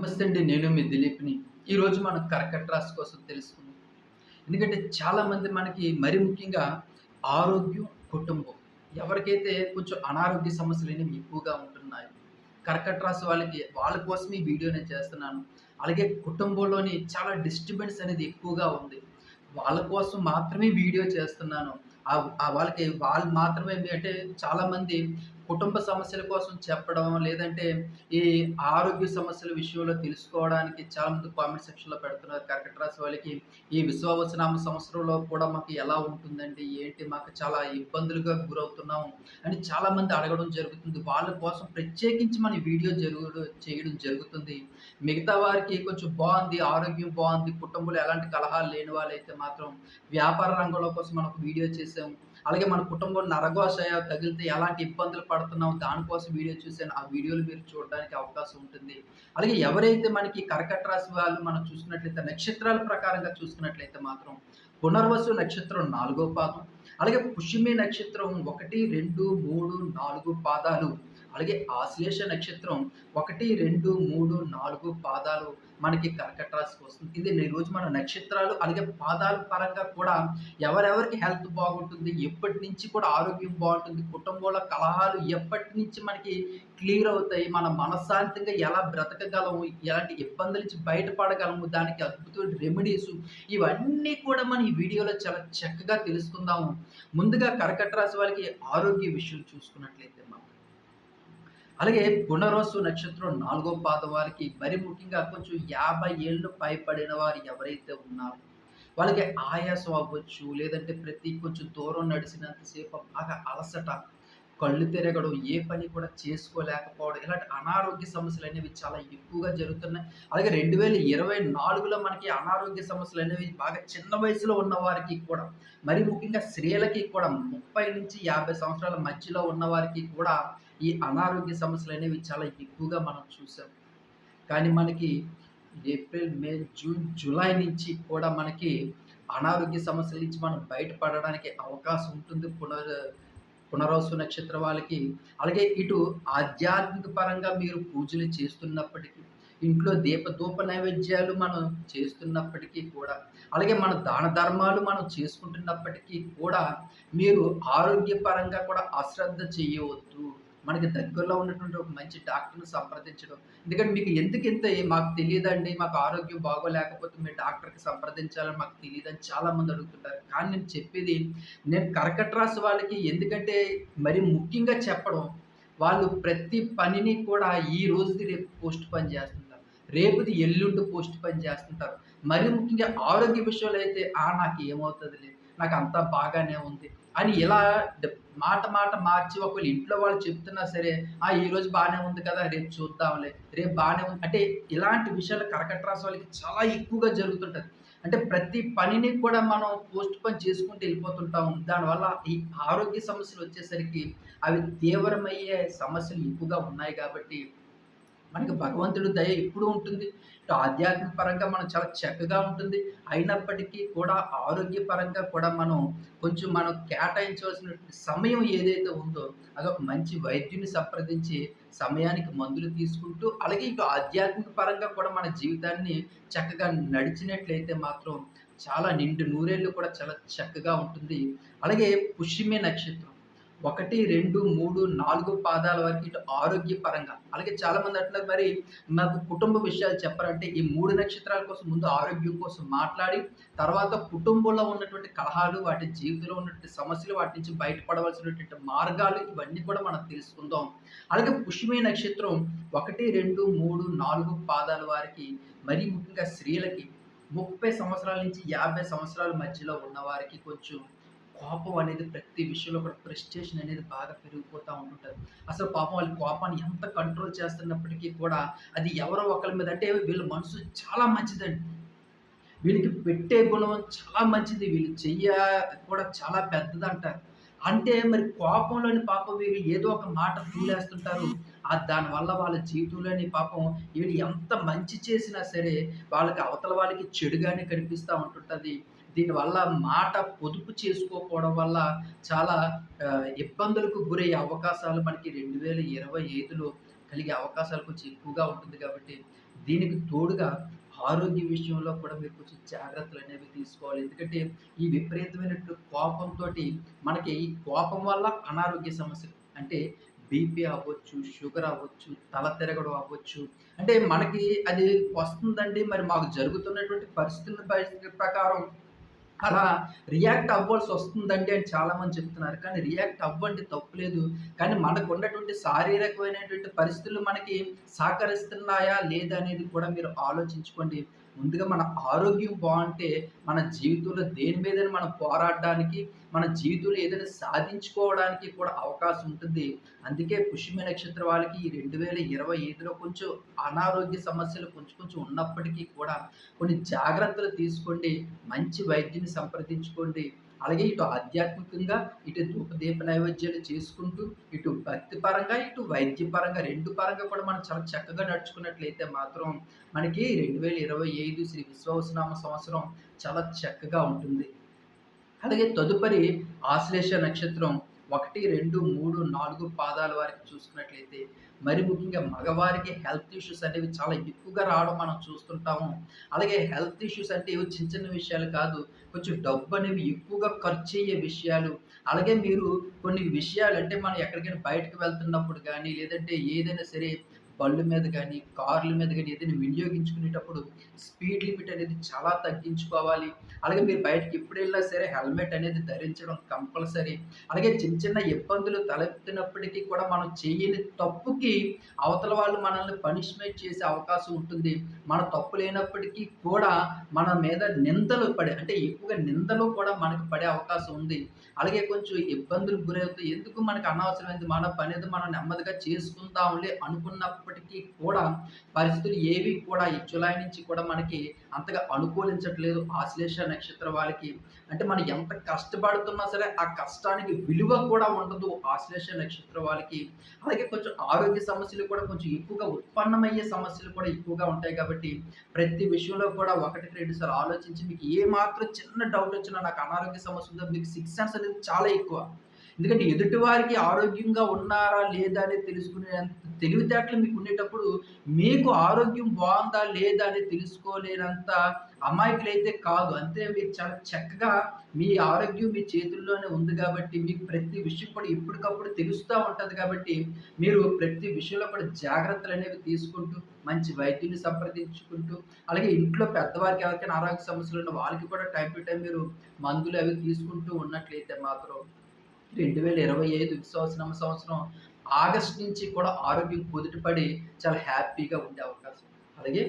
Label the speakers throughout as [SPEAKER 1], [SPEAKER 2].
[SPEAKER 1] నమస్తే అండి నేను మీ దిలీప్ని. ఈరోజు మనం కర్కట రాశి కోసం తెలుసుకుందాం. ఎందుకంటే చాలామంది మనకి మరి ముఖ్యంగా ఆరోగ్యం కుటుంబం ఎవరికైతే కొంచెం అనారోగ్య సమస్యలు అనేవి ఎక్కువగా ఉంటున్నాయి కర్కట రాశి వాళ్ళకి వాళ్ళ కోసం ఈ వీడియో నేను చేస్తున్నాను. అలాగే కుటుంబంలోని చాలా డిస్టర్బెన్స్ అనేది ఎక్కువగా ఉంది. వాళ్ళ కోసం మాత్రమే వీడియో చేస్తున్నాను. వాళ్ళకి వాళ్ళు మాత్రమే అంటే చాలామంది కుటుంబ సమస్యల కోసం చెప్పడం లేదంటే ఈ ఆరోగ్య సమస్యల విషయంలో తెలుసుకోవడానికి చాలా మంది కామెంట్ సెక్షన్లో పెడుతున్నారు. కర్కట రాశి వాళ్ళకి ఈ విశ్వవసనామ సంవత్సరంలో కూడా మాకు ఎలా ఉంటుందండి? ఏంటి? మాకు చాలా ఇబ్బందులుగా గురవుతున్నాము అని చాలా మంది అడగడం జరుగుతుంది. వాళ్ళ కోసం ప్రత్యేకించి మన వీడియో జరుగు చేయడం జరుగుతుంది. మిగతా వారికి కొంచెం బాగుంది ఆరోగ్యం బాగుంది కుటుంబంలో ఎలాంటి కలహాలు లేని వాళ్ళైతే మాత్రం వ్యాపార రంగంలో కోసం మనకు వీడియో చేసాము అలాగే మన కుటుంబం నరఘోష తగిలితే ఎలాంటి ఇబ్బందులు పడుతున్నాం దానికోసం వీడియో చూసాను ఆ వీడియోలు మీరు చూడడానికి అవకాశం ఉంటుంది. అలాగే ఎవరైతే మనకి కర్కట రాశి వాళ్ళు మనం చూసుకున్నట్లయితే నక్షత్రాల ప్రకారంగా చూసుకున్నట్లయితే మాత్రం పునర్వసు నక్షత్రం నాలుగో పాదం. అలాగే పుష్యమి నక్షత్రం ఒకటి రెండు మూడు నాలుగు పాదాలు. అలాగే ఆశ్లేష నక్షత్రం ఒకటి రెండు మూడు నాలుగు పాదాలు మనకి కర్కట రాశికి వస్తుంది. ఇది రోజు మన నక్షత్రాలు అలాగే పాదాల పరంగా కూడా ఎవరెవరికి హెల్త్ బాగుంటుంది ఎప్పటి నుంచి కూడా ఆరోగ్యం బాగుంటుంది కుటుంబంలో కలహాలు ఎప్పటి నుంచి మనకి క్లియర్ అవుతాయి మన మనశ్శాంతంగా ఎలా బ్రతకగలము ఎలాంటి ఇబ్బందుల నుంచి బయటపడగలము దానికి అద్భుతమైన రెమెడీస్ ఇవన్నీ కూడా మనం ఈ వీడియోలో చాలా చక్కగా తెలుసుకుందాము. ముందుగా కర్కట రాశి వాళ్ళకి ఆరోగ్య విషయం చూసుకున్నట్లయితే మనం అలాగే పునరోసు నక్షత్రం నాలుగో పాద వారికి మరి ముఖ్యంగా కొంచెం యాభై ఏళ్ళు పైపడిన వారు ఎవరైతే ఉన్నారో వాళ్ళకి ఆయాసం అవ్వచ్చు లేదంటే ప్రతి కొంచెం దూరం నడిచినంతసేపు బాగా అలసట కళ్ళు తిరగడం ఏ పని కూడా చేసుకోలేకపోవడం ఇలాంటి అనారోగ్య సమస్యలు అనేవి చాలా ఎక్కువగా జరుగుతున్నాయి. అలాగే రెండు వేల ఇరవై నాలుగులో మనకి అనారోగ్య సమస్యలు అనేవి బాగా చిన్న వయసులో ఉన్న వారికి కూడా మరి ముఖ్యంగా స్త్రీలకి కూడా ముప్పై నుంచి యాభై సంవత్సరాల మధ్యలో ఉన్న వారికి కూడా ఈ అనారోగ్య సమస్యలు అనేవి చాలా ఎక్కువగా మనం చూసాం. కానీ మనకి ఏప్రిల్ మే జూన్ జూలై నుంచి కూడా మనకి అనారోగ్య సమస్యల నుంచి మనం బయటపడడానికి అవకాశం ఉంటుంది. పునర్ పునరోసు నక్షత్ర వాళ్ళకి. అలాగే ఇటు ఆధ్యాత్మిక పరంగా మీరు పూజలు చేస్తున్నప్పటికీ ఇంట్లో దీపధూప నైవేద్యాలు మనం చేస్తున్నప్పటికీ కూడా అలాగే మన దాన ధర్మాలు మనం చేసుకుంటున్నప్పటికీ కూడా మీరు ఆరోగ్యపరంగా కూడా అశ్రద్ధ చేయవద్దు. మనకి దగ్గరలో ఉన్నటువంటి ఒక మంచి డాక్టర్ని సంప్రదించడం. ఎందుకంటే మీకు ఎందుకు ఇంత మాకు తెలియదండి మాకు ఆరోగ్యం బాగోలేకపోతే మీరు డాక్టర్కి సంప్రదించాలని మాకు తెలియదని చాలా మంది అడుగుతుంటారు. కానీ నేను చెప్పేది నేను కర్కట రాశి వాళ్ళకి ఎందుకంటే మరి ముఖ్యంగా చెప్పడం వాళ్ళు ప్రతి పనిని కూడా ఈ రోజుది రేపు పోస్ట్ పని చేస్తుంటారు. రేపుది ఎల్లుండి పోస్ట్ పని చేస్తుంటారు. మరి ముఖ్యంగా ఆరోగ్య విషయంలో అయితే ఆ నాకు ఏమవుతుంది నాకు అంతా బాగానే ఉంది అని ఇలా మాట మాట మార్చి ఒకవేళ ఇంట్లో వాళ్ళు చెప్తున్నా సరే ఆ ఈ రోజు బాగానే ఉంది కదా రేపు చూద్దాంలే రేపు బాగానే ఉంది అంటే ఇలాంటి విషయాలు కర్కట రాశి వాళ్ళకి చాలా ఎక్కువగా జరుగుతుంటుంది. అంటే ప్రతి పనిని కూడా మనం పోస్ట్ పని చేసుకుంటూ వెళ్ళిపోతుంటాం. దానివల్ల ఈ ఆరోగ్య సమస్యలు వచ్చేసరికి అవి తీవ్రమయ్యే సమస్యలు ఎక్కువగా ఉన్నాయి కాబట్టి మనకి భగవంతుడు దయ ఎప్పుడు ఉంటుంది. ఆధ్యాత్మిక పరంగా మనం చాలా చక్కగా ఉంటుంది. అయినప్పటికీ కూడా ఆరోగ్యపరంగా కూడా మనం కొంచెం మనం కేటాయించవలసిన సమయం ఏదైతే ఉందో అదొక మంచి వైద్యుని సంప్రదించి సమయానికి మందులు తీసుకుంటూ అలాగే ఇటు ఆధ్యాత్మిక పరంగా కూడా మన జీవితాన్ని చక్కగా నడిచినట్లయితే మాత్రం చాలా నిండు నూరేళ్ళు కూడా చాలా చక్కగా ఉంటుంది. అలాగే పుష్యమే నక్షత్రం. ఒకటి రెండు మూడు నాలుగు పాదాల వరకు ఇటు ఆరోగ్యపరంగా. అలాగే చాలా మంది అంటున్నారు మరి నాకు కుటుంబ విషయాలు చెప్పారంటే ఈ మూడు నక్షత్రాల కోసం ముందు ఆరోగ్యం కోసం మాట్లాడి తర్వాత కుటుంబంలో ఉన్నటువంటి కలహాలు వాటి జీవితంలో ఉన్నటువంటి సమస్యలు వాటి నుంచి బయటపడవలసినటువంటి మార్గాలు ఇవన్నీ కూడా మనం తెలుసుకుందాం. అలాగే పుష్యమే నక్షత్రం ఒకటి రెండు మూడు నాలుగు పాదాల వారికి మరీ ముఖ్యంగా స్త్రీలకి ముప్పై సంవత్సరాల నుంచి యాభై సంవత్సరాల మధ్యలో ఉన్న వారికి కొంచెం కోపం అనేది ప్రతి విషయంలో కూడా ప్రెస్టేషన్ అనేది బాగా పెరిగిపోతూ ఉంటుంటుంది. అసలు పాపం వాళ్ళ కోపాన్ని ఎంత కంట్రోల్ చేస్తున్నప్పటికీ కూడా అది ఎవరో ఒకరి మీద అంటే వీళ్ళ మనసు చాలా మంచిదండి. వీళ్ళకి పెట్టే గుణం చాలా మంచిది. వీళ్ళు చెయ్య కూడా చాలా పెద్దది అంటారు అంటే మరి కోపంలోని పాపం వీళ్ళు ఏదో ఒక మాట తూలేస్తుంటారు. ఆ దానివల్ల వాళ్ళ జీవితంలోని పాపం వీళ్ళు ఎంత మంచి చేసినా సరే వాళ్ళకి అవతల వాళ్ళకి చెడుగానే కనిపిస్తూ ఉంటుంటుంది. దీనివల్ల మాట పొదుపు చేసుకోకపోవడం వల్ల చాలా ఇబ్బందులకు గురయ్యే అవకాశాలు మనకి రెండు వేల ఇరవై ఐదులో కలిగే అవకాశాలు కొంచెం ఎక్కువగా ఉంటుంది కాబట్టి దీనికి తోడుగా ఆరోగ్య విషయంలో కూడా మీరు కొంచెం జాగ్రత్తలు అనేవి తీసుకోవాలి. ఎందుకంటే ఈ విపరీతమైనటువంటి కోపంతో మనకి ఈ కోపం వల్ల అనారోగ్య సమస్యలు అంటే బీపీ అవ్వచ్చు, షుగర్ అవ్వచ్చు, తల తిరగడం అవ్వచ్చు. అంటే మనకి అది వస్తుందండి. మరి మాకు జరుగుతున్నటువంటి పరిస్థితుల పరిస్థితుల ప్రకారం అలా రియాక్ట్ అవ్వాల్సి వస్తుందండి అని చాలామంది చెప్తున్నారు. కానీ రియాక్ట్ అవ్వండి తప్పులేదు. కానీ మనకు ఉన్నటువంటి శారీరకమైనటువంటి పరిస్థితులు మనకి సహకరిస్తున్నాయా? లేదా? అనేది కూడా మీరు ఆలోచించుకోండి. ముందుగా మన ఆరోగ్యం బాగుంటే మన జీవితంలో దేని మీదైనా మనం పోరాడడానికి, మన జీవితంలో ఏదైనా సాధించుకోవడానికి కూడా అవకాశం ఉంటుంది. అందుకే పుష్యమి నక్షత్రం వాళ్ళకి ఈ 2025లో కొంచెం అనారోగ్య సమస్యలు కొంచెం కొంచెం ఉన్నప్పటికీ కూడా కొన్ని జాగ్రత్తలు తీసుకోండి. మంచి వైద్యుని సంప్రదించుకోండి. అలాగే ఇటు ఆధ్యాత్మికంగా, ఇటు ధూపదీప నైవేద్యాలు చేసుకుంటూ, ఇటు భక్తి పరంగా, ఇటు వైద్యపరంగా రెండు పరంగా కూడా మనం చాలా చక్కగా నడుచుకున్నట్లయితే మాత్రం మనకి 2025 శ్రీ విశ్వవసనామ సంవత్సరం చాలా చక్కగా ఉంటుంది. అలాగే తదుపరి ఆశ్లేష నక్షత్రం 1, 2, 3, 4 పాదాల వారికి చూసుకున్నట్లయితే మరి ముఖ్యంగా మగవారికి హెల్త్ ఇష్యూస్ అనేవి చాలా ఎక్కువగా రావడం మనం చూస్తుంటాము. అలాగే హెల్త్ ఇష్యూస్ అంటే ఏవో చిన్న చిన్న విషయాలు కాదు. కొంచెం డబ్బు అనేవి ఎక్కువగా ఖర్చు అయ్యే విషయాలు. అలాగే మీరు కొన్ని విషయాలు అంటే మనం ఎక్కడికైనా బయటకు వెళ్తున్నప్పుడు కానీ లేదంటే ఏదైనా సరే బళ్ళు మీద కానీ కార్ల మీద కానీ ఏదైనా వినియోగించుకునేటప్పుడు స్పీడ్ లిమిట్ అనేది చాలా తగ్గించుకోవాలి. అలాగే మీరు బయటకి ఎప్పుడెళ్ళినా సరే హెల్మెట్ అనేది ధరించడం కంపల్సరీ. అలాగే చిన్న చిన్న ఇబ్బందులు తలెత్తినప్పటికీ కూడా మనం చేయని తప్పుకి అవతల వాళ్ళు మనల్ని పనిష్మెంట్ చేసే అవకాశం ఉంటుంది. మన తప్పు లేనప్పటికీ కూడా మన మీద నిందలు పడే అంటే ఎక్కువగా నిందలు కూడా మనకు పడే అవకాశం ఉంది. అలాగే కొంచెం ఇబ్బందులు గురవుతాయి ఎందుకు మనకు అనవసరమైంది మన పనేదో మనం నెమ్మదిగా చేసుకుందాంలే అనుకున్నప్పటికీ కూడా పరిస్థితులు ఏవి కూడా ఈ జులై నుంచి కూడా మనకి అంతగా అనుకూలించట్లేదు ఆశ్లేష నక్షత్రం వాళ్ళకి. అంటే మనం ఎంత కష్టపడుతున్నా సరే ఆ కష్టానికి విలువ కూడా ఉండదు ఆశ్లేష నక్షత్రం వాళ్ళకి. అలాగే కొంచెం ఆరోగ్య సమస్యలు కూడా కొంచెం ఎక్కువగా ఉత్పన్నమయ్యే సమస్యలు కూడా ఎక్కువగా ఉంటాయి కాబట్టి ప్రతి విషయంలో కూడా ఒకటికి రెండు సార్లు ఆలోచించి మీకు ఏ మాత్రం చిన్న డౌట్ వచ్చినా నాకు అనారోగ్య సమస్య ఉందో మీకు సిక్స్ సెన్స్ అనేది చాలా ఎక్కువ. ఎందుకంటే ఎదుటి వారికి ఆరోగ్యంగా ఉన్నారా? లేదా? అనేది తెలుసుకునే తెలివితేటలు మీకు ఉండేటప్పుడు మీకు ఆరోగ్యం బాగుందా లేదా? అని తెలుసుకోలేనంత అమాయకులైతే కాదు. అంతే మీరు చాలా చక్కగా మీ ఆరోగ్యం మీ చేతుల్లోనే ఉంది కాబట్టి మీకు ప్రతి విషయం కూడా ఎప్పటికప్పుడు తెలుస్తూ ఉంటుంది కాబట్టి మీరు ప్రతి విషయంలో కూడా జాగ్రత్తలు అనేవి తీసుకుంటూ మంచి వైద్యుని సంప్రదించుకుంటూ అలాగే ఇంట్లో పెద్దవారికి ఎవరికైనా ఆరోగ్య సమస్యలు ఉన్న వాళ్ళకి కూడా టైం టు టైం మీరు మందులు అవి తీసుకుంటూ ఉన్నట్లయితే మాత్రం 2025 విశ్వావసునామ సంవత్సరం ఆగస్ట్ నుంచి కూడా ఆరోగ్యం కుదుటపడి చాలా హ్యాపీగా ఉండే అవకాశం. అలాగే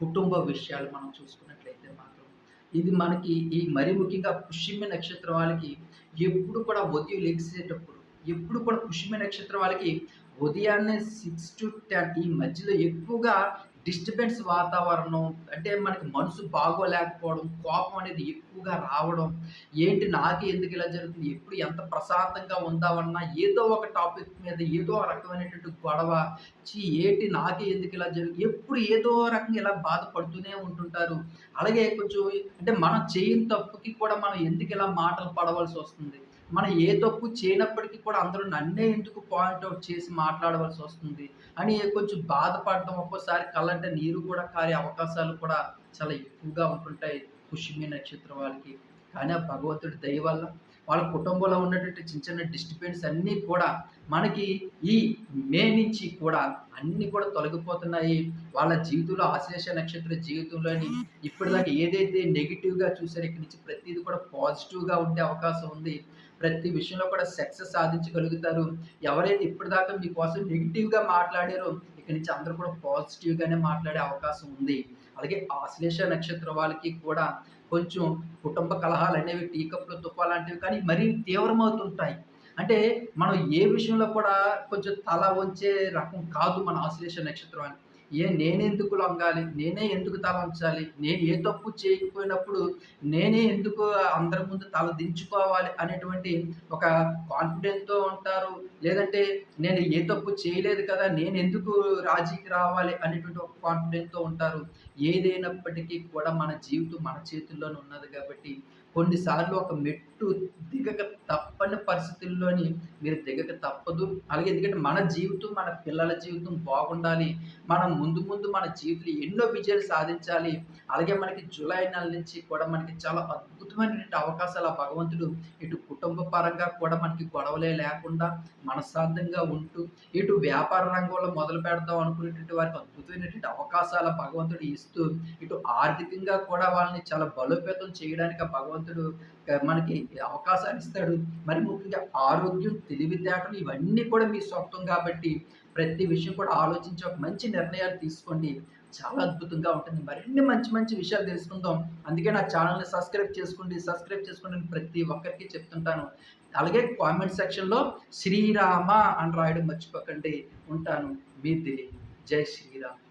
[SPEAKER 1] కుటుంబ విషయాలు మనం చూసుకున్నట్లయితే మాత్రం ఇది మనకి ఈ మరి ముఖ్యంగా పుష్యమి నక్షత్రం వాళ్ళకి ఎప్పుడు కూడా ఉదయం లెగిసేటప్పుడు ఎప్పుడు కూడా పుష్యమి నక్షత్రం వాళ్ళకి ఉదయాన్నే 6-10 ఈ మధ్యలో ఎక్కువగా డిస్టర్బెన్స్ వాతావరణం అంటే మనకి మనసు బాగోలేకపోవడం, కోపం అనేది ఎక్కువగా రావడం, ఏంటి నాకే ఎందుకు ఇలా జరుగుతుంది? ఎప్పుడు ఎంత ప్రశాంతంగా ఉందామన్నా ఏదో ఒక టాపిక్ మీద ఏదో రకమైనటువంటి గొడవ, చీ ఏంటి నాకే ఎందుకు ఇలా జరుగుతుంది ఎప్పుడు ఏదో రకంగా ఇలా బాధపడుతూనే ఉంటుంటారు. అలాగే కొంచెం అంటే మనం చేయని తప్పుకి కూడా మనం ఎందుకు ఇలా మాటలు పడవలసి వస్తుంది మనం ఏ తప్పు చేయనప్పటికీ కూడా అందరూ నన్నే ఎందుకు పాయింట్ అవుట్ చేసి మాట్లాడవలసొస్తుంది? అని కొంచెం బాధపడడం, ఒక్కోసారి కళ్ళంటే నీరు కూడా కారే అవకాశాలు కూడా చాలా ఎక్కువగా ఉంటుంటాయి పుష్యమి నక్షత్రం వాళ్ళకి. కానీ ఆ భగవంతుడి దయ వల్ల వాళ్ళ కుటుంబంలో ఉన్నటువంటి చిన్న చిన్న డిస్టర్బెన్స్ అన్నీ కూడా మనకి ఈ మే నుంచి కూడా అన్నీ కూడా తొలగిపోతున్నాయి. వాళ్ళ జీవితంలో ఆశ్లేష నక్షత్ర జీవితంలోని ఇప్పటిదాకా ఏదైతే నెగిటివ్గా చూసారో ఇక్కడి నుంచి ప్రతిదీ కూడా పాజిటివ్‌గా ఉండే అవకాశం ఉంది. ప్రతి విషయంలో కూడా సక్సెస్ సాధించగలుగుతారు. ఎవరైతే ఇప్పటిదాకా మీకోసం నెగిటివ్గా మాట్లాడారో ఇక్కడి నుంచి అందరూ కూడా పాజిటివ్‌గానే మాట్లాడే అవకాశం ఉంది. అలాగే ఆశ్లేష నక్షత్ర వాళ్ళకి కూడా కొంచెం కుటుంబ కలహాలనేవి టీ కప్పులు తుప్పాలంటివి లాంటివి కానీ మరీ తీవ్రమవుతుంటాయి. అంటే మనం ఏ విషయంలో కూడా కొంచెం తల వంచే రకం కాదు మన ఆశ్లేష నక్షత్రం అని. ఏ నేనెందుకు లొంగాలి? నేనే ఎందుకు తల ఉంచాలి నేను ఏ తప్పు చేయకపోయినప్పుడు నేనే ఎందుకు అందరి ముందు తల దించుకోవాలి అనేటువంటి ఒక కాన్ఫిడెన్స్‌తో ఉంటారు. లేదంటే నేను ఏ తప్పు చేయలేదు కదా! నేను ఎందుకు రాజీకి రావాలి అనేటువంటి ఒక కాన్ఫిడెన్స్‌తో ఉంటారు. ఏదైనప్పటికీ కూడా మన జీవితం మన చేతుల్లోనే ఉన్నది కాబట్టి కొన్నిసార్లు ఒక మెట్టు దిగక తప్పని పరిస్థితుల్లోని మీరు దిగక తప్పదు అలాగే ఎందుకంటే మన జీవితం మన పిల్లల జీవితం బాగుండాలి మనం ముందు ముందు మన జీవితంలో ఎన్నో విజయాలు సాధించాలి. అలాగే మనకి జూలై నెల నుంచి కూడా మనకి చాలా అద్భుతమైనటువంటి అవకాశాలు ఆ భగవంతుడు ఇటు కుటుంబ పరంగా కూడా మనకి గొడవలే లేకుండా మనశ్శాంతంగా ఉంటూ ఇటు వ్యాపార రంగంలో మొదలు పెడదాం అనుకునేటువంటి వారికి అద్భుతమైనటువంటి అవకాశాలు భగవంతుడు ఇస్తూ ఇటు ఆర్థికంగా కూడా వాళ్ళని చాలా బలోపేతం చేయడానికి ఆ భగవంతుడు మనకి అవకాశాలు ఇస్తాడు. మరి ముఖ్యంగా ఆరోగ్యం తెలివితేటలు ఇవన్నీ కూడా మీ సొంతం కాబట్టి ప్రతి విషయం కూడా ఆలోచించి ఒక మంచి నిర్ణయాలు తీసుకోండి. చాలా అద్భుతంగా ఉంటుంది. మరిన్ని మంచి మంచి విషయాలు తెలుసుకుందాం. అందుకే నా ఛానల్ని సబ్స్క్రైబ్ చేసుకోండి. సబ్స్క్రైబ్ చేసుకోండి ప్రతి ఒక్కరికి చెప్తుంటాను. అలాగే కామెంట్ సెక్షన్లో శ్రీరామ అని రాయడం మర్చిపోకండి. ఉంటాను. మీ దిలీప్ జై శ్రీరామ్.